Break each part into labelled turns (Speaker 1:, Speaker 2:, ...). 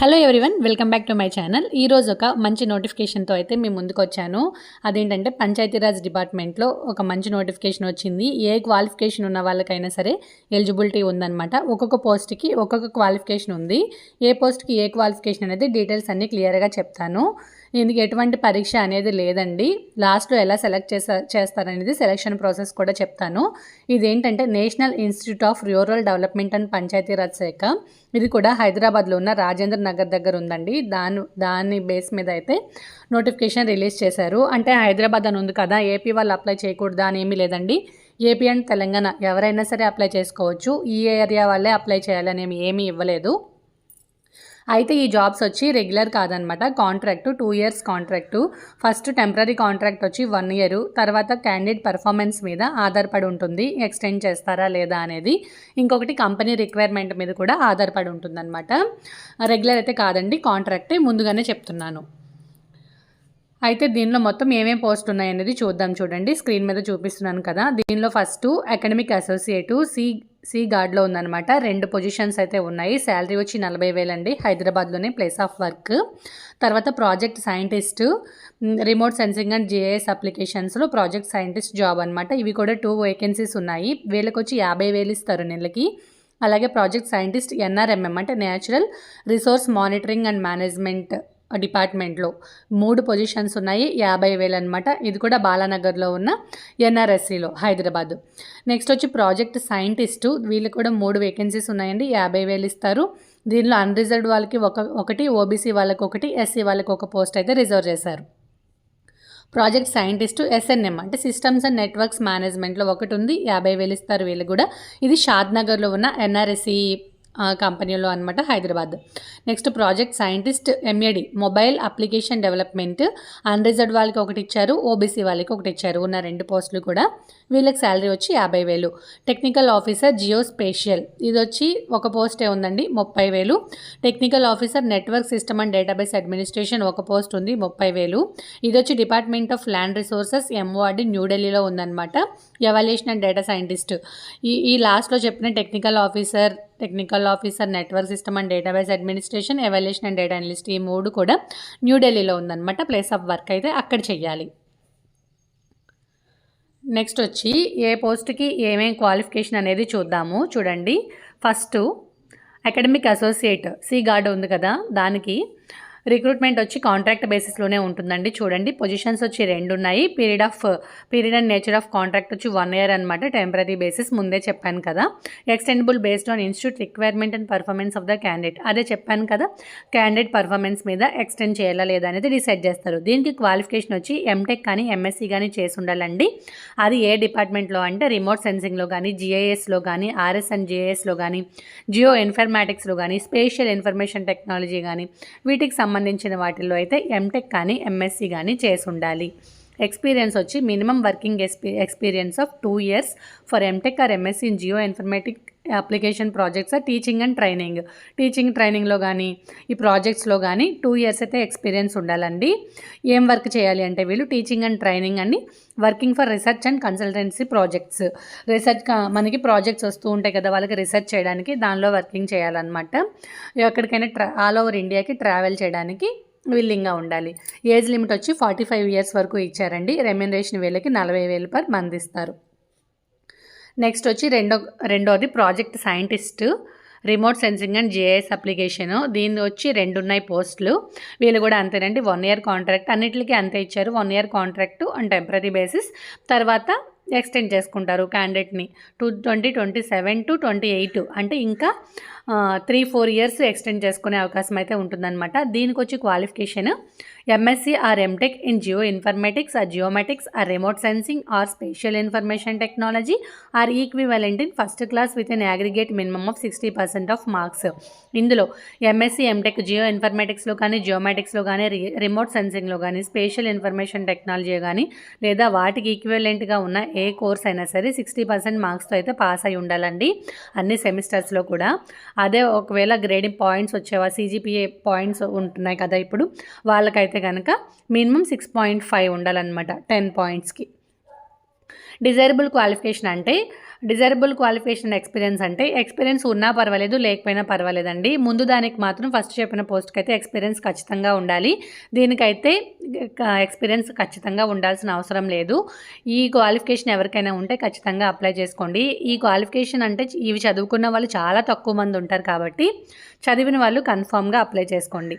Speaker 1: Hello everyone welcome back to my channel ఈరోజు ఒక మంచి నోటిఫికేషన్తో అయితే మేము ముందుకు వచ్చాను. అదేంటంటే పంచాయతీరాజ్ డిపార్ట్మెంట్లో ఒక మంచి నోటిఫికేషన్ వచ్చింది. ఏ క్వాలిఫికేషన్ ఉన్న వాళ్ళకైనా సరే ఎలిజిబిలిటీ ఉందన్నమాట. ఒక్కొక్క పోస్ట్కి ఒక్కొక్క క్వాలిఫికేషన్ ఉంది. ఏ పోస్ట్కి ఏ క్వాలిఫికేషన్ అనేది డీటెయిల్స్ అన్నీ క్లియర్గా చెప్తాను. దీనికి ఎటువంటి పరీక్ష అనేది లేదండి. లాస్ట్లో ఎలా సెలెక్ట్ చేసా చేస్తారనేది సెలెక్షన్ ప్రాసెస్ కూడా చెప్తాను. ఇదేంటంటే national institute of rural development and Panchayati Raj శాఖ. ఇది కూడా హైదరాబాద్లో ఉన్న రాజేంద్ర నగర్ దగ్గర ఉందండి. దాని దాని బేస్ మీద అయితే నోటిఫికేషన్ రిలీజ్ చేశారు. అంటే హైదరాబాద్ అని ఉంది కదా ఏపీ వాళ్ళు అప్లై చేయకూడదా అని ఏమీ లేదండి. ఏపీ అండ్ తెలంగాణ ఎవరైనా సరే అప్లై చేసుకోవచ్చు. ఈ ఏరియా వాళ్ళే అప్లై చేయాలని ఏమీ ఇవ్వలేదు. అయితే ఈ జాబ్స్ వచ్చి రెగ్యులర్ కాదనమాట. Contract two years contract. First temporary contract వచ్చి వన్ ఇయర్. తర్వాత క్యాండిడేట్ పర్ఫార్మెన్స్ మీద ఆధారపడి ఉంటుంది. ఎక్స్టెండ్ చేస్తారా లేదా అనేది ఇంకొకటి కంపెనీ రిక్వైర్మెంట్ మీద కూడా ఆధారపడి ఉంటుందన్నమాట రెగ్యులర్ అయితే కాదండి కాంట్రాక్టే ముందుగానే చెప్తున్నాను. అయితే దీనిలో మొత్తం ఏమేం పోస్ట్ ఉన్నాయనేది చూద్దాం చూడండి. స్క్రీన్ మీద చూపిస్తున్నాను కదా. దీనిలో first academic associate C C గార్డ్లో ఉందన్నమాట. రెండు పొజిషన్స్ అయితే ఉన్నాయి. శాలరీ వచ్చి నలభై వేలండి. హైదరాబాద్లోనే ప్లేస్ ఆఫ్ వర్క్. తర్వాత project scientist remote sensing and GIS అప్లికేషన్స్లో project scientist job అనమాట ఇవి కూడా టూ వేకెన్సీస్ ఉన్నాయి. వీళ్ళకి వచ్చి యాభై వేలు ఇస్తారు నెలకి. అలాగే ప్రాజెక్ట్ సైంటిస్ట్ ఎన్ఆర్ఎంఎం అంటే natural resource monitoring and management. డిపార్ట్మెంట్లో. మూడు పొజిషన్స్ ఉన్నాయి యాభై వేలు అనమాట ఇది కూడా బాలానగర్లో ఉన్న ఎన్ఆర్ఎస్సిలో హైదరాబాద్. నెక్స్ట్ వచ్చి ప్రాజెక్ట్ సైంటిస్టు వీళ్ళు కూడా మూడు వేకెన్సీస్ ఉన్నాయండి యాభై వేలు ఇస్తారు. దీనిలో అన్రిజర్వ్డ్ వాళ్ళకి ఒక ఒకటి ఓబీసీ వాళ్ళకి ఒకటి ఎస్సీ వాళ్ళకి ఒక పోస్ట్ అయితే రిజర్వ్ చేశారు. ప్రాజెక్ట్ సైంటిస్టు ఎస్ఎన్ఎం అంటే సిస్టమ్స్ అండ్ నెట్వర్క్స్ మేనేజ్మెంట్లో ఒకటి ఉంది యాభై వేలు ఇస్తారు వీళ్ళు కూడా. ఇది షాద్ నగర్లో ఉన్న ఎన్ఆర్ఎస్సి కంపెనీలో అనమాట Hyderabad. Next project scientist MAD mobile application development. Unreserved వాళ్ళకి ఒకటి ఇచ్చారు ఓబీసీ వాళ్ళకి ఒకటి ఇచ్చారు ఉన్న రెండు పోస్టులు కూడా. వీళ్ళకి శాలరీ వచ్చి యాభై వేలు. Technical officer geospatial. ఇది వచ్చి ఒక పోస్టే ఉందండి ముప్పై వేలు. Technical officer network system and database administration ఒక పోస్ట్ ఉంది ముప్పై వేలు. ఇది వచ్చి department of land resources MORD న్యూఢిల్లీలో ఉందన్నమాట. Evaluation and data scientist. ఈ ఈ లాస్ట్లో చెప్పిన technical officer technical officer network system and database administration evaluation and data analyst ఈ మూడు కూడా న్యూఢిల్లీలో ఉందన్నమాట. ప్లేస్ ఆఫ్ వర్క్ అయితే అక్కడ చెయ్యాలి. నెక్స్ట్ వచ్చి ఏ పోస్ట్కి ఏమేం క్వాలిఫికేషన్ అనేది చూద్దాము. చూడండి. First academic associate C gourd ఉంది కదా దానికి రిక్రూట్మెంట్ వచ్చి కాంట్రాక్ట్ బేసిస్లోనే ఉంటుందండి. చూడండి పొజిషన్స్ వచ్చి రెండు ఉన్నాయి period of period and nature of contract వచ్చి వన్ ఇయర్ అనమాట టెంపరీ బేసిస్. ముందే చెప్పాను కదా extendable based on institute requirement and performance of the candidate. అదే చెప్పాను కదా క్యాండిడేట్ పర్ఫార్మెన్స్ మీద ఎక్స్టెండ్ చేయాలా లేదా అనేది డిసైడ్ చేస్తారు. దీనికి క్వాలిఫికేషన్ వచ్చి ఎంటెక్ కానీ ఎంఎస్సీ కానీ చేసి ఉండాలండి. అది ఏ డిపార్ట్మెంట్లో అంటే రిమోట్ సెన్సింగ్లో కానీ జిఐఎస్లో కానీ ఆర్ఎస్ అండ్ జిఐఎస్లో కానీ జియో ఇన్ఫర్మాటిక్స్లో కానీ స్పేషియల్ ఇన్ఫర్మేషన్ టెక్నాలజీ కానీ వీటికి సంబంధించిన వాటిల్లో అయితే ఎంటెక్ కానీ ఎంఎస్సి కానీ చేసి ఉండాలి. ఎక్స్పీరియన్స్ వచ్చి minimum working XP experience of two years for M Tech or M Sc in geoinformatic application projects teaching and training teaching ట్రైనింగ్లో కానీ ఈ ప్రాజెక్ట్స్లో కానీ టూ ఇయర్స్ అయితే ఎక్స్పీరియన్స్ ఉండాలండి. ఏం వర్క్ చేయాలి అంటే వీళ్ళు టీచింగ్ అండ్ ట్రైనింగ్ అని working for research and consultancy projects. Research మనకి ప్రాజెక్ట్స్ వస్తూ ఉంటాయి కదా వాళ్ళకి రీసెర్చ్ చేయడానికి దానిలో వర్కింగ్ చేయాలన్నమాట. ఎక్కడికైనా ట్రా ఆల్ ఓవర్ ఇండియాకి ట్రావెల్ చేయడానికి విల్లింగ్గా ఉండాలి. ఏజ్ లిమిట్ వచ్చి ఫార్టీ ఫైవ్ ఇయర్స్ వరకు ఇచ్చారండి. రెమ్యునరేషన్ వేలకి నలభై వేలు పర్ మందిస్తారు. ఇస్తారు నెక్స్ట్ వచ్చి రెండో రెండోది project scientist remote sensing and GIS application దీని వచ్చి రెండు ఉన్నాయి పోస్టులు. వీళ్ళు కూడా అంతేనండి వన్ ఇయర్ కాంట్రాక్ట్ అన్నిటికీ అంతే ఇచ్చారు. One year contract and temporary basis తర్వాత ఎక్స్టెండ్ చేసుకుంటారు క్యాండిడేట్ని two twenty twenty seven to twenty eight అంటే ఇంకా త్రీ ఫోర్ ఇయర్స్ ఎక్స్టెండ్ చేసుకునే అవకాశం అయితే ఉంటుందన్నమాట. దీనికి వచ్చి qualification MSc or MTech in geo informatics or geomatics or remote sensing or special information technology or equivalent in first class with an aggregate minimum of sixty percent of marks ఇందులో MSc MTech geo ఇన్ఫర్మేటిక్స్లో కానీ జియోమెటిక్స్లో కానీ remote సెన్సింగ్లో కానీ special information technology కానీ లేదా వాటికి ఈక్వివలెంట్గా ఉన్న ఏ కోర్స్ అయినా సరే సిక్స్టీ పర్సెంట్ మార్క్స్తో అయితే పాస్ అయి ఉండాలండి. అన్ని సెమిస్టర్స్లో కూడా. అదే ఒకవేళ గ్రేడింగ్ పాయింట్స్ వచ్చేవా సీజీపీఏ పాయింట్స్ ఉంటున్నాయి కదా ఇప్పుడు వాళ్ళకైతే కనుక మినిమం సిక్స్ పాయింట్ ఫైవ్ ఉండాలన్నమాట టెన్ పాయింట్స్కి డిజైరబుల్ క్వాలిఫికేషన్ అంటే డిజైరబుల్ క్వాలిఫికేషన్ ఎక్స్పీరియన్స్ అంటే ఎక్స్పీరియన్స్ ఉన్నా పర్వాలేదు లేకపోయినా పర్వాలేదండి. ముందు దానికి మాత్రం ఫస్ట్ చెప్పిన పోస్ట్కి అయితే ఎక్స్పీరియన్స్ ఖచ్చితంగా ఉండాలి. దీనికైతే ఎక్స్పీరియన్స్ ఖచ్చితంగా ఉండాల్సిన అవసరం లేదు. ఈ క్వాలిఫికేషన్ ఎవరికైనా ఉంటే ఖచ్చితంగా అప్లై చేసుకోండి. ఈ క్వాలిఫికేషన్ అంటే ఇవి చదువుకున్న వాళ్ళు చాలా తక్కువ మంది ఉంటారు కాబట్టి చదివిన వాళ్ళు కన్ఫామ్గా అప్లై చేసుకోండి.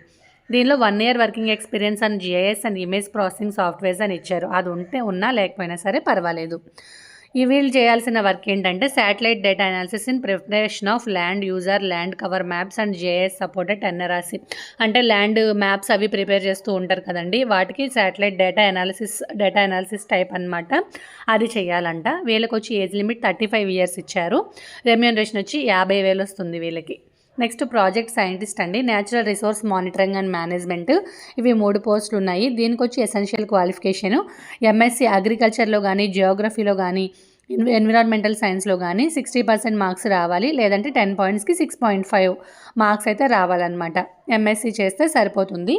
Speaker 1: దీనిలో one year working experience and GIS and image processing softwares అని ఇచ్చారు. అది ఉంటే ఉన్నా లేకపోయినా సరే పర్వాలేదు. ఈ వీళ్ళు చేయాల్సిన వర్క్ ఏంటంటే satellite data analysis in preparation of land user land cover maps and JS supported NRRC అంటే ల్యాండ్ మ్యాప్స్ అవి ప్రిపేర్ చేస్తూ ఉంటారు కదండి. వాటికి satellite data analysis data analysis type అనమాట అది చేయాలంట. వీళ్ళకి వచ్చి age limit thirty five years ఇచ్చారు. రెమ్యూనరేషన్ వచ్చి యాభై వేలు వస్తుంది వీళ్ళకి. నెక్స్ట్ ప్రాజెక్ట్ సైంటిస్ట్ అండి. Natural resource monitoring and management. ఇవి మూడు పోస్టులు ఉన్నాయి. దీనికి వచ్చి ఎసెన్షియల్ క్వాలిఫికేషన్ ఎంఎస్సి అగ్రికల్చర్లో కానీ జియోగ్రఫీలో కానీ ఎన్విరాన్మెంటల్ సైన్స్లో కానీ సిక్స్టీ పర్సెంట్ మార్క్స్ రావాలి. లేదంటే టెన్ పాయింట్స్కి సిక్స్ పాయింట్ ఫైవ్ మార్క్స్ అయితే రావాలన్నమాట. ఎంఎస్సి చేస్తే సరిపోతుంది.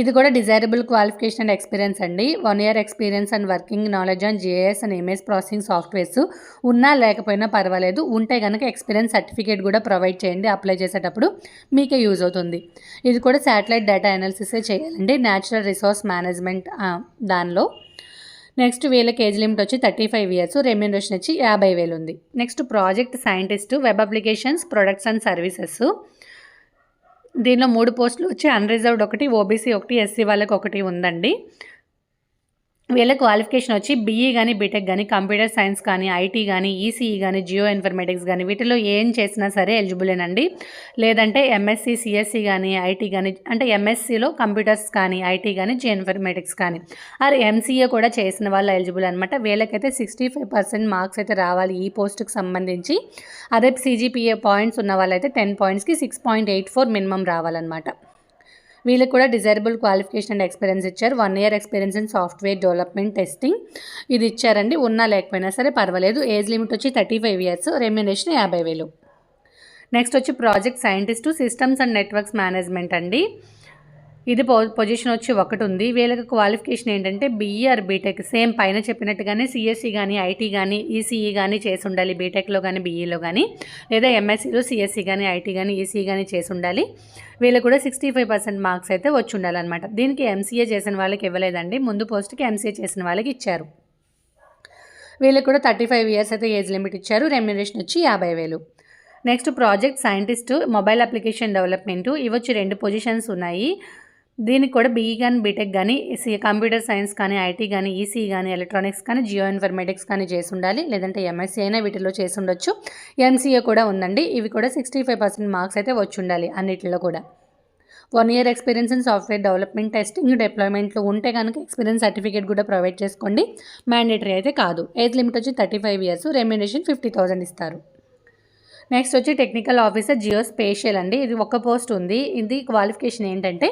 Speaker 1: ఇది కూడా డిజైరబుల్ క్వాలిఫికేషన్ అండ్. ఎక్స్పీరియన్స్ అండి one year experience and working knowledge on GIS and image processing softwares ఉన్నా లేకపోయినా పర్వాలేదు. ఉంటే కనుక ఎక్స్పీరియన్స్ సర్టిఫికేట్ కూడా ప్రొవైడ్ చేయండి అప్లై చేసేటప్పుడు మీకే యూజ్ అవుతుంది. ఇది కూడా శాటిలైట్ డేటా అనాలిసిసే చేయాలండి. న్యాచురల్ రిసోర్స్ మేనేజ్మెంట్ దానిలో. నెక్స్ట్ వీళ్ళకి ఏజ్ లిమిట్ వచ్చి థర్టీ ఫైవ్ ఇయర్స్ రెమ్యూనరేషన్ వచ్చి యాభై వేలు ఉంది. Next project scientist web applications products and services దీనిలో మూడు పోస్టులు వచ్చి అన్రిజర్వ్డ్ ఒకటి ఓబీసీ ఒకటి ఎస్సీ వాళ్ళకి ఒకటి ఉందండి. వీళ్ళ క్వాలిఫికేషన్ వచ్చి బీఈ కానీ బీటెక్ కానీ కంప్యూటర్ సైన్స్ కానీ ఐటీ కానీ ఈసీఈ కానీ జియో ఇన్ఫర్మేటిక్స్ కానీ వీటిలో ఏం చేసినా సరే ఎలిజిబులేనండి. లేదంటే ఎంఎస్సి సిఎస్సి కానీ ఐటీ కానీ అంటే ఎంఎస్సిలో కంప్యూటర్స్ కానీ ఐటీ కానీ జియో ఇన్ఫర్మేటిక్స్ కానీ ఆర్ ఎంసీఏ కూడా చేసిన వాళ్ళు ఎలిజిబుల్ అనమాట వీళ్ళకైతే సిక్స్టీ ఫైవ్ పర్సెంట్ మార్క్స్ అయితే రావాలి ఈ పోస్ట్కి సంబంధించి. అదే సీజీపీఏ పాయింట్స్ ఉన్న వాళ్ళైతే ten పాయింట్స్కి six point eight four minimum రావాలన్నమాట. వీళ్ళకి కూడా డిజైరబుల్ క్వాలిఫికేషన్ అండ్ ఎక్స్పీరియన్స్ ఇచ్చారు. One year experience in software development testing ఇది ఇచ్చారండి. ఉన్నా లేకపోయినా సరే పర్వాలేదు. ఏజ్ లిమిట్ వచ్చి థర్టీ ఫైవ్ ఇయర్స్ రెమ్యునేషన్ యాభై వేలు. నెక్స్ట్ వచ్చి project scientist systems and networks management అండి. ఇది పొ పొజిషన్ వచ్చి ఒకటి ఉంది వీళ్ళకి క్వాలిఫికేషన్ ఏంటంటే బీఈఆర్ బీటెక్ సేమ్ పైన చెప్పినట్టుగానే సిఎస్సి కానీ ఐటీ కానీ ఈసీఈ కానీ చేసి ఉండాలి. బీటెక్లో కానీ బీఈలో కానీ లేదా ఎంఎస్సీలో సిఎస్సి కానీ ఐటీ కానీ ఈసీఈ కానీ చేసి ఉండాలి. వీళ్ళు కూడా సిక్స్టీ ఫైవ్ పర్సెంట్ మార్క్స్ అయితే వచ్చి ఉండాలన్నమాట. దీనికి ఎంసీఏ చేసిన వాళ్ళకి ఇవ్వలేదండి. ముందు పోస్ట్కి ఎంసీఏ చేసిన వాళ్ళకి ఇచ్చారు. వీళ్ళకి కూడా థర్టీ ఫైవ్ ఇయర్స్ అయితే ఏజ్ లిమిట్ ఇచ్చారు. రెమ్యునేషన్ వచ్చి యాభై వేలు. Next project scientist mobile application development ఇవచ్చి రెండు పొజిషన్స్ ఉన్నాయి. దీనికి కూడా బీఈ కానీ బీటెక్ కానీ కంప్యూటర్ సైన్స్ కానీ ఐటీ కానీ ఈసీ కానీ ఎలక్ట్రానిక్స్ కానీ జియో ఇన్ఫర్మేటిక్స్ కానీ చేసి ఉండాలి. లేదంటే ఎంఎస్సీ అయినా వీటిలో చేసి ఉండొచ్చు. ఎంసీఏ కూడా ఉందండి. ఇవి కూడా సిక్స్టీ ఫైవ్ పర్సెంట్ మార్క్స్ అయితే వచ్చి ఉండాలి అన్నిటిలో కూడా. One year experience in software development testing డిప్లాయ్మెంట్లో ఉంటే కనుక ఎక్స్పీరియన్స్ సర్టిఫికేట్ కూడా ప్రొవైడ్ చేసుకోండి. మ్యాండేటరీ అయితే కాదు. ఏజ్ లిమిట్ వచ్చి thirty five years remuneration fifty thousand ఇస్తారు. నెక్స్ట్ వచ్చి టెక్నికల్ ఆఫీసర్ జియో స్పేషియల్ అండి. ఇది ఒక పోస్ట్ ఉంది. ఇది క్వాలిఫికేషన్ ఏంటంటే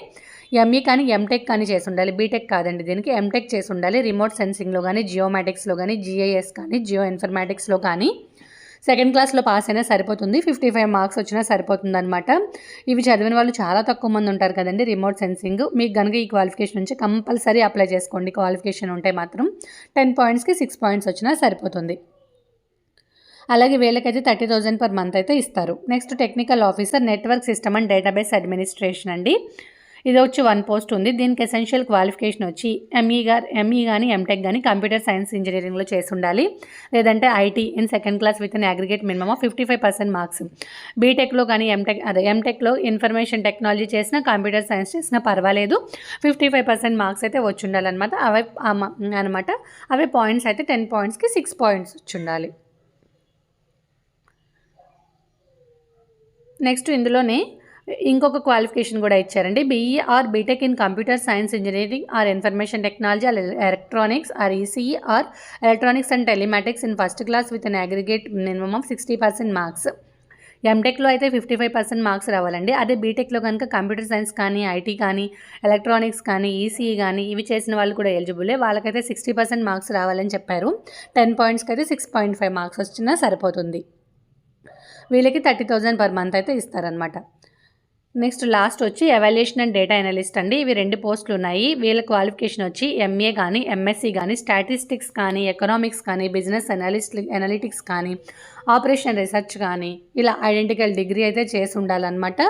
Speaker 1: ఎంఈ కానీ ఎంటెక్ కానీ చేసి ఉండాలి బీటెక్ కాదండి దీనికి. ఎంటెక్ చేసి ఉండాలి రిమోట్ సెన్సింగ్లో కానీ జియోమాటిక్స్లో కానీ జిఐఎస్ కానీ జియో ఇన్ఫర్మాటిక్స్లో కానీ. సెకండ్ క్లాస్లో పాస్ అయినా సరిపోతుంది. ఫిఫ్టీ ఫైవ్ మార్క్స్ వచ్చినా సరిపోతుంది అనమాట ఇవి చదివిన వాళ్ళు చాలా తక్కువ మంది ఉంటారు కదండి రిమోట్ సెన్సింగ్ మీకు కనుక ఈ క్వాలిఫికేషన్ నుంచి కంపల్సరీ అప్లై చేసుకోండి. క్వాలిఫికేషన్ ఉంటే మాత్రం టెన్ పాయింట్స్కి సిక్స్ పాయింట్స్ వచ్చినా సరిపోతుంది. అలాగే వీళ్ళకైతే థర్టీ థౌజండ్ పర్ మంత్ అయితే ఇస్తారు. Next technical officer network system and database administration అండి. ఇది వచ్చి వన్ పోస్ట్ ఉంది. దీనికి ఎసెన్షియల్ క్వాలిఫికేషన్ వచ్చి ఎంఈ గారు ఎంఈ కానీ ఎంటెక్ కానీ కంప్యూటర్ సైన్స్ ఇంజనీరింగ్లో చేసి ఉండాలి లేదంటే IT in second class with an aggregate minimum of fifty five percent marks బీటెక్లో కానీ ఎంటెక్ అదే ఎంటెక్లో ఇన్ఫర్మేషన్ టెక్నాలజీ చేసినా కంప్యూటర్ సైన్స్ చేసినా పర్వాలేదు. ఫిఫ్టీ ఫైవ్ పర్సెంట్ మార్క్స్ అయితే వచ్చి ఉండాలన్నమాట అవే అనమాట అవే పాయింట్స్ అయితే టెన్ పాయింట్స్కి సిక్స్ పాయింట్స్ వచ్చి ఉండాలి నెక్స్ట్ ఇందులోనే ఇంకొక క్వాలిఫికేషన్ కూడా ఇచ్చారండి. BE or BTech in computer science engineering or information technology or electronics or ECE or electronics and telematics in first class with an aggregate minimum of sixty percent marks ఎంటెక్లో అయితే fifty five percent marks రావాలండి. అదే బీటెక్లో కనుక computer science కానీ IT కానీ electronics కానీ ECE కానీ ఇవి చేసిన వాళ్ళు కూడా ఎలిజిబులే వాళ్ళకైతే సిక్స్టీ పర్సెంట్ మార్క్స్ రావాలని చెప్పారు. టెన్ పాయింట్స్కి అయితే సిక్స్ పాయింట్ ఫైవ్ మార్క్స్ వచ్చినా సరిపోతుంది. వీళ్ళకి థర్టీ థౌజండ్ పర్ మంత్ అయితే ఇస్తారనమాట నెక్స్ట్ లాస్ట్ వచ్చి ఎవాల్యుయేషన్ అండ్ డేటా అనలిస్ట్ అండి. ఇవి రెండు పోస్టులు ఉన్నాయి. వీళ్ళ క్వాలిఫికేషన్ వచ్చి ఎంఏ కానీ ఎంఎస్సి కానీ స్టాటిస్టిక్స్ కానీ ఎకనామిక్స్ కానీ బిజినెస్ అనలిస్ట్ అనలిటిక్స్ కానీ ఆపరేషన్ రీసెర్చ్ కానీ ఇలా ఐడెంటికల్ డిగ్రీ అయితే చేసి ఉండాలన్నమాట.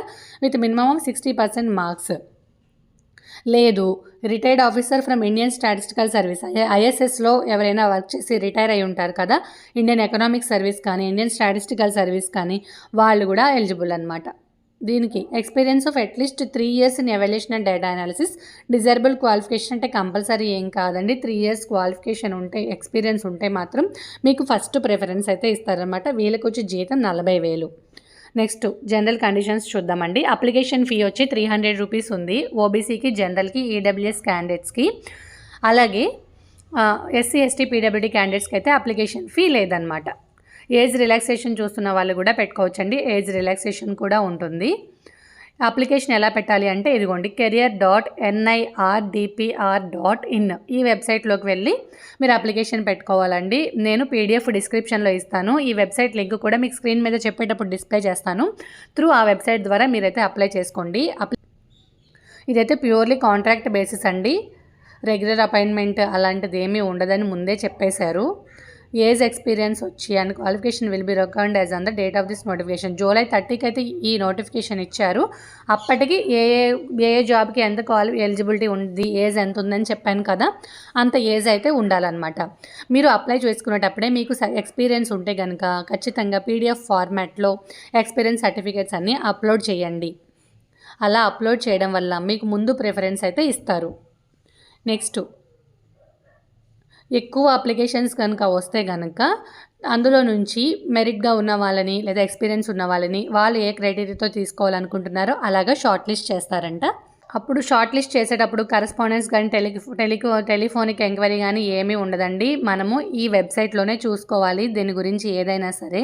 Speaker 1: With minimum sixty percent marks లేదు retired officer from Indian statistical service ఐఎస్ఎస్లో ఎవరైనా వర్క్ చేసి రిటైర్ అయి ఉంటారు కదా. ఇండియన్ ఎకనామిక్ సర్వీస్ కానీ ఇండియన్ స్టాటిస్టికల్ సర్వీస్ కానీ వాళ్ళు కూడా ఎలిజిబుల్ అనమాట దీనికి experience of at least three years in evolution and data analysis desirable qualification అంటే కంపల్సరీ ఏం కాదండి. త్రీ ఇయర్స్ క్వాలిఫికేషన్ ఉంటే ఎక్స్పీరియన్స్ ఉంటే మాత్రం మీకు ఫస్ట్ ప్రిఫరెన్స్ అయితే ఇస్తారనమాట వీళ్ళకి వచ్చి జీతం నలభై వేలు. నెక్స్ట్ జనరల్ కండిషన్స్ చూద్దామండి. అప్లికేషన్ ఫీ వచ్చి త్రీ హండ్రెడ్ రూపీస్ ఉంది. ఓబీసీకి జనరల్కి ఈడబ్ల్యూఎస్ క్యాండిడేట్స్కి అలాగే ఎస్సీ ఎస్టీ పీడబ్ల్యూడీ క్యాండిడేట్స్కి అయితే అప్లికేషన్ ఫీ లేదనమాట ఏజ్ రిలాక్సేషన్ చూస్తున్న వాళ్ళు కూడా పెట్టుకోవచ్చండి. ఏజ్ రిలాక్సేషన్ కూడా ఉంటుంది. అప్లికేషన్ ఎలా పెట్టాలి అంటే ఇదిగోండి career dot NIRDPR dot in ఈ వెబ్సైట్లోకి వెళ్ళి మీరు అప్లికేషన్ పెట్టుకోవాలండి. నేను పీడిఎఫ్ డిస్క్రిప్షన్లో ఇస్తాను. ఈ వెబ్సైట్ లింక్ కూడా మీకు స్క్రీన్ మీద చెప్పేటప్పుడు డిస్ప్లే చేస్తాను. త్రూ ఆ వెబ్సైట్ ద్వారా మీరైతే అప్లై చేసుకోండి. ఇదైతే ప్యూర్లీ కాంట్రాక్ట్ బేసిస్ అండి. రెగ్యులర్ అపాయింట్మెంట్ అలాంటిది ఏమీ ఉండదని ముందే చెప్పేశారు. ఏజ్ ఎక్స్పీరియన్స్ వచ్చి and qualification will be recommend as on the date of this notification. July థర్టీకి అయితే ఈ నోటిఫికేషన్ ఇచ్చారు. అప్పటికి ఏ ఏ ఏ ఏ జాబ్కి ఎంత క్వాలి ఎలిజిబిలిటీ ఉంది ఏజ్ ఎంత ఉందని చెప్పాను కదా అంత ఏజ్ అయితే ఉండాలన్నమాట. మీరు అప్లై చేసుకునేటప్పుడే మీకు ఎక్స్పీరియన్స్ ఉంటే కనుక ఖచ్చితంగా పీడిఎఫ్ ఫార్మాట్లో ఎక్స్పీరియన్స్ సర్టిఫికేట్స్ అన్నీ అప్లోడ్ చేయండి. అలా అప్లోడ్ చేయడం వల్ల మీకు ముందు ప్రిఫరెన్స్ అయితే ఇస్తారు. నెక్స్ట్ ఎక్కువ అప్లికేషన్స్ కనుక వస్తే కనుక అందులో నుంచి మెరిట్గా ఉన్న వాళ్ళని లేదా ఎక్స్పీరియన్స్ ఉన్న వాళ్ళని వాళ్ళు ఏ క్రైటీరియాతో తీసుకోవాలనుకుంటున్నారో అలాగా షార్ట్ లిస్ట్ చేస్తారంట. అప్పుడు షార్ట్ లిస్ట్ చేసేటప్పుడు కరస్పాండెన్స్ కానీ టెలి టెలికో టెలిఫోనిక్ ఎంక్వైరీ కానీ ఏమీ ఉండదండి. మనము ఈ వెబ్సైట్లోనే చూసుకోవాలి. దీని గురించి ఏదైనా సరే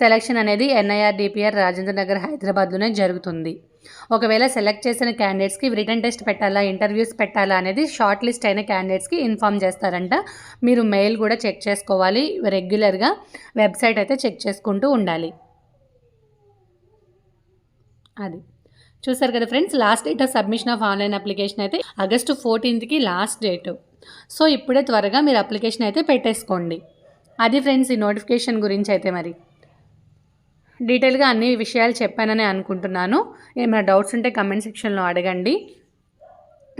Speaker 1: సెలక్షన్ అనేది ఎన్ఐఆర్ డిపిఆర్ రాజేంద్ర నగర్ హైదరాబాద్లోనే జరుగుతుంది. ఒకవేళ సెలెక్ట్ చేసిన క్యాండిడేట్స్కి రిటర్న్ టెస్ట్ పెట్టాలా ఇంటర్వ్యూస్ పెట్టాలా అనేది షార్ట్ లిస్ట్ అయిన క్యాండిడేట్స్కి ఇన్ఫామ్ చేస్తారంట. మీరు మెయిల్ కూడా చెక్ చేసుకోవాలి. రెగ్యులర్గా వెబ్సైట్ అయితే చెక్ చేసుకుంటూ ఉండాలి. అది. చూసారు కదా friends last date of submission of online application అయితే ఆగస్టు ఫోర్టీన్త్కి లాస్ట్ డేట్. సో ఇప్పుడే త్వరగా మీరు అప్లికేషన్ అయితే పెట్టేసుకోండి. అది ఫ్రెండ్స్ ఈ నోటిఫికేషన్ గురించి అయితే మరి. డీటెయిల్గా అన్ని విషయాలు చెప్పానని అనుకుంటున్నాను. ఏమైనా డౌట్స్ ఉంటే కమెంట్ సెక్షన్లో అడగండి.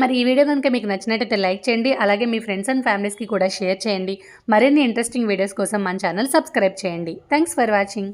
Speaker 1: మరి ఈ వీడియో కనుక మీకు నచ్చినట్టయితే లైక్ చేయండి. అలాగే మీ ఫ్రెండ్స్ అండ్ ఫ్యామిలీస్కి కూడా షేర్ చేయండి. మరిన్ని ఇంట్రెస్టింగ్ వీడియోస్ కోసం మన ఛానల్ సబ్స్క్రైబ్ చేయండి. Thanks for watching.